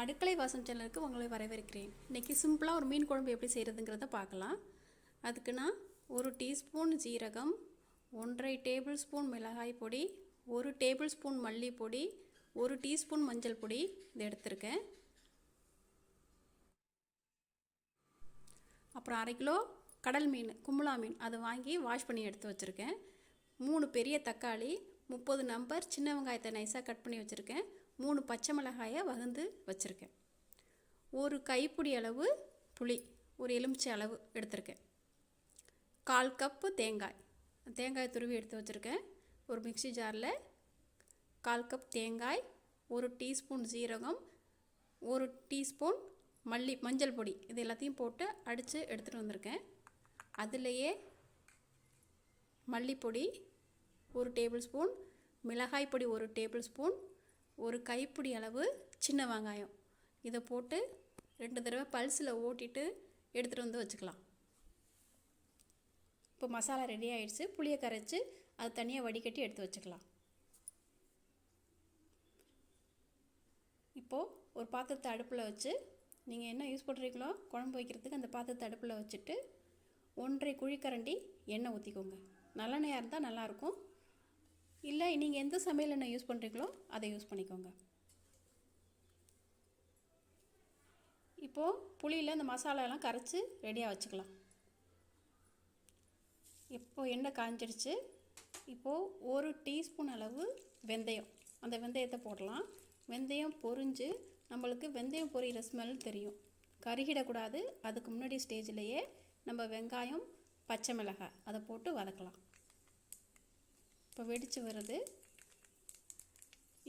அடுக்களை வாசம் சேனலுக்கு உங்களை வரவேற்கிறேன். இன்றைக்கி சிம்பிளாக ஒரு மீன் குழம்பு எப்படி செய்கிறதுங்கிறத பார்க்கலாம். அதுக்கு நான் ஒரு டீஸ்பூன் ஜீரகம் ஒன்றரை டேபிள் ஸ்பூன் மிளகாய் பொடி ஒரு டேபிள் ஸ்பூன் மல்லிப்பொடி ஒரு டீஸ்பூன் மஞ்சள் பொடி இதை எடுத்திருக்கேன். அப்புறம் அரை கிலோ கடல் மீன் கும்பலா மீன் அதை வாங்கி வாஷ் பண்ணி எடுத்து வச்சுருக்கேன். மூணு பெரிய தக்காளி முப்பது நம்பர் சின்ன வெங்காயத்தை நைஸாக கட் பண்ணி வச்சுருக்கேன். மூணு பச்சை மிளகாயை வகுந்து வச்சுருக்கேன். ஒரு கைப்பிடி அளவு புளி ஒரு எலுமிச்சை அளவு எடுத்திருக்கேன். கால் கப்பு தேங்காய். தேங்காய் துருவி எடுத்து வச்சுருக்கேன். ஒரு மிக்சி ஜாரில் கால் கப் தேங்காய் ஒரு டீஸ்பூன் சீரகம் ஒரு டீஸ்பூன் மல்லி மஞ்சள் பொடி இது எல்லாத்தையும் போட்டு அடித்து எடுத்துகிட்டு வந்திருக்கேன். அதுலேயே மல்லிப்பொடி ஒரு டேபிள் ஸ்பூன் மிளகாய் பொடி ஒரு டேபிள் ஸ்பூன் ஒரு கைப்பிடி அளவு சின்ன வெங்காயம். இதை போட்டு ரெண்டு தடவை பல்ஸில் ஓட்டிட்டு எடுத்துகிட்டு வந்து வச்சுக்கலாம். இப்போ மசாலா ரெடி ஆயிடுச்சு. புளியை கரைச்சி அது தனியாக வடிகட்டி எடுத்து வச்சுக்கலாம். இப்போது ஒரு பாத்திரத்தை அடுப்பில் வச்சு நீங்கள் என்ன யூஸ் பண்ணுறீங்களோ குழம்பு வைக்கிறதுக்கு அந்த பாத்திரத்தை அடுப்பில் வச்சுட்டு ஒன்றரை குழிக்கரண்டி எண்ணெய் ஊற்றிக்கோங்க நல்லெண்ணெயாக இருந்தால் நல்லாயிருக்கும் இல்லை நீங்கள் எந்த சமையல் எண்ணெய் யூஸ் பண்ணுறீங்களோ அதை யூஸ் பண்ணிக்கோங்க. இப்போது புளியில் இந்த மசாலாலாம் கரைச்சி ரெடியாக வச்சுக்கலாம். இப்போது எண்ணெய் காஞ்சிடுச்சு இப்போது ஒரு டீஸ்பூன் அளவு வெந்தயம். அந்த வெந்தயத்தை போடலாம். வெந்தயம் பொறிஞ்சு நம்மளுக்கு வெந்தயம் பொரியிற ஸ்மெல் தெரியும். கருகிடக்கூடாது. அதுக்கு முன்னாடி ஸ்டேஜ்லேயே நம்ம வெங்காயம் பச்சை மிளகாய் அதை போட்டு வதக்கலாம். இப்போ வெடித்து வருது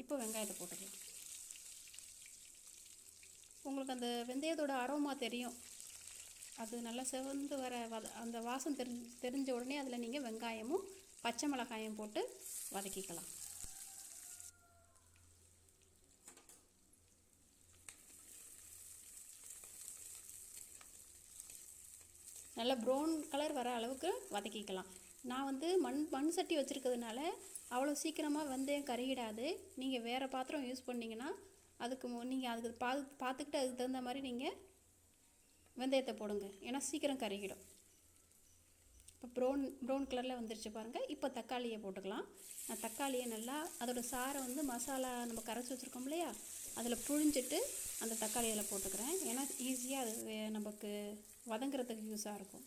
இப்போ வெங்காயத்தை போட்டுக்கலாம். உங்களுக்கு அந்த வெந்தயத்தோட அரோமா தெரியும். அது நல்லா செவந்து வர வத அந்த வாசம் தெரிஞ்சு தெரிஞ்ச உடனே அதில் நீங்கள் வெங்காயமும் பச்சை மிளகாயும் போட்டு வதக்கிக்கலாம். நல்லா ப்ரௌன் கலர் வர அளவுக்கு வதக்கிக்கலாம். நான் வந்து மண் மண் சட்டி வச்சுருக்கிறதுனால அவ்வளோ சீக்கிரமாக வெந்தயம் கருகிடாது நீங்கள் வேறு பாத்திரம் யூஸ் பண்ணிங்கன்னா அதுக்கு நீங்கள் அதுக்கு பா பார்த்துக்கிட்டு அதுக்கு தகுந்த மாதிரி நீங்கள் வெந்தயத்தை போடுங்க. ஏன்னா சீக்கிரம் கருகிடும் இப்போ ப்ரௌன் ப்ரௌன் கலரில் வந்துருச்சு பாருங்கள் இப்போ தக்காளியை போட்டுக்கலாம். நான் தக்காளியை நல்லா அதோடய சாரை வந்து மசாலா நம்ம கரைச்சி வச்சுருக்கோம் இல்லையா? அதில் புழிஞ்சிட்டு அந்த தக்காளி அதில் போட்டுக்கிறேன். ஏன்னா ஈஸியாக அது நமக்கு வதங்குறதுக்கு யூஸாக இருக்கும்.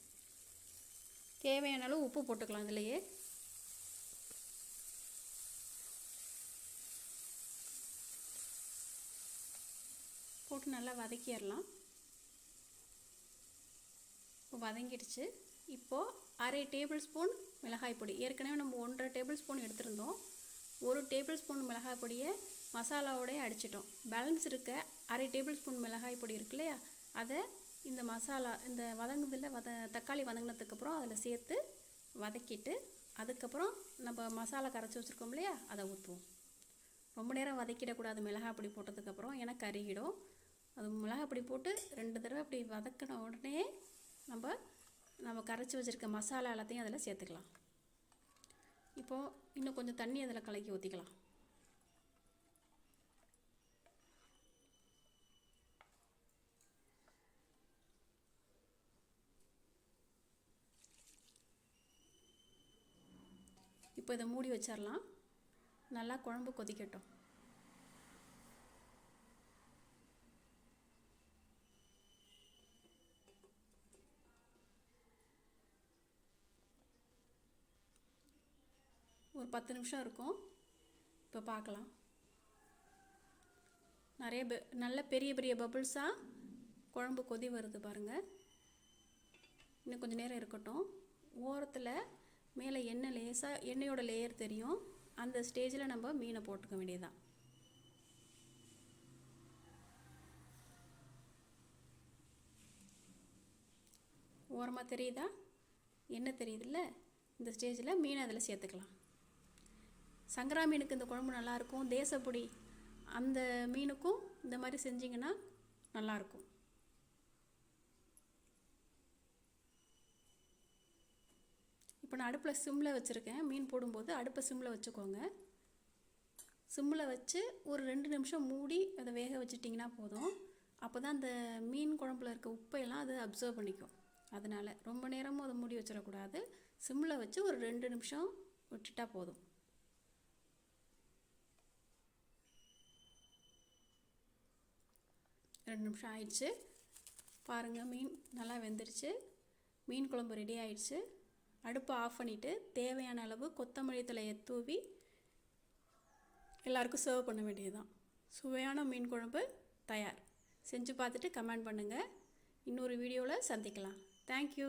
தேவையான அளவு உப்பு போட்டுக்கலாம் இதுலையே போட்டு நல்லா வதக்கிடலாம். இப்போ வதங்கிடுச்சு. இப்போது அரை டேபிள் ஸ்பூன் மிளகாய் பொடி. ஏற்கனவே நம்ம ஒன்றரை டேபிள் ஸ்பூன் எடுத்திருந்தோம். ஒரு டேபிள் ஸ்பூன் மிளகாய் பொடியை மசாலாவோடய அடிச்சிட்டோம். பேலன்ஸ் இருக்க அரை டேபிள் ஸ்பூன் மிளகாய் பொடி இருக்கு இல்லையா அதை இந்த மசாலா இந்த வதங்குதில் வத தக்காளி வதங்கினதுக்கப்புறம் அதில் சேர்த்து வதக்கிட்டு அதுக்கப்புறம் நம்ம மசாலா கரைச்சி வச்சுருக்கோம் இல்லையா அதை ஊற்றுவோம் ரொம்ப நேரம் வதக்கிடக்கூடாது. மிளகா பொடி போட்டதுக்கப்புறம் ஏன்னா கருகிடும். அது மிளகா பொடி போட்டு ரெண்டு தடவை அப்படி வதக்கின உடனே நம்ம நம்ம கரைச்சி வச்சுருக்க மசாலா எல்லாத்தையும் அதில் சேர்த்துக்கலாம். இப்போது இன்னும் கொஞ்சம் தண்ணி அதில் கலக்கி ஊற்றிக்கலாம் இப்போ இதை மூடி வச்சிடலாம் நல்லா குழம்பு கொதிக்கட்டும். ஒரு பத்து நிமிஷம் இருக்கும். இப்போ பார்க்கலாம். நிறைய பெ நல்ல பெரிய பெரிய பபுள்ஸாக குழம்பு கொதி வருது பாருங்கள் இன்னும் கொஞ்சம் நேரம் இருக்கட்டும். ஓரத்தில் மேலே எண்ணெய் லேசாக எண்ணெயோட லேயர் தெரியும். அந்த ஸ்டேஜில் நம்ம மீனை போட்டுக்க வேண்டியதுதான். ஓரமாக தெரியுதா? என்ன தெரியுதுல்ல? இந்த ஸ்டேஜில் மீன் அதில் சேர்த்துக்கலாம். சங்கரா மீனுக்கு இந்த குழம்பு நல்லாயிருக்கும் தேசப்பொடி அந்த மீனுக்கும் இந்த மாதிரி செஞ்சிங்கன்னா நல்லாயிருக்கும் இப்போ நான் அடுப்பில் சிம்மில் வச்சுருக்கேன். மீன் போடும்போது அடுப்பை சிம்மில் வச்சுக்கோங்க. சிம்மில் வச்சு ஒரு ரெண்டு நிமிஷம் மூடி அதை வேக வச்சுட்டிங்கன்னா போதும். அப்போ தான் அந்த மீன் குழம்புல இருக்க உப்பையெல்லாம் அது அப்சர்வ் பண்ணிக்கும். அதனால் ரொம்ப நேரமும் அதை மூடி வச்சிடக்கூடாது. சிம்மில் வச்சு ஒரு ரெண்டு நிமிஷம் விட்டுட்டா போதும். ரெண்டு நிமிஷம் ஆயிடுச்சு. பாருங்கள் மீன் நல்லா வெந்துருச்சு. மீன் குழம்பு ரெடி ஆயிடுச்சு. அடுப்பை ஆஃப் பண்ணிவிட்டு தேவையான அளவு கொத்தமல்லி தலையை தூவி எல்லாருக்கும் சர்வ் பண்ண வேண்டியதுதான். சுவையான மீன் குழம்பு தயார். செஞ்சு பார்த்துட்டு கமெண்ட் பண்ணுங்கள் இன்னொரு வீடியோவில் சந்திக்கலாம். தேங்க்யூ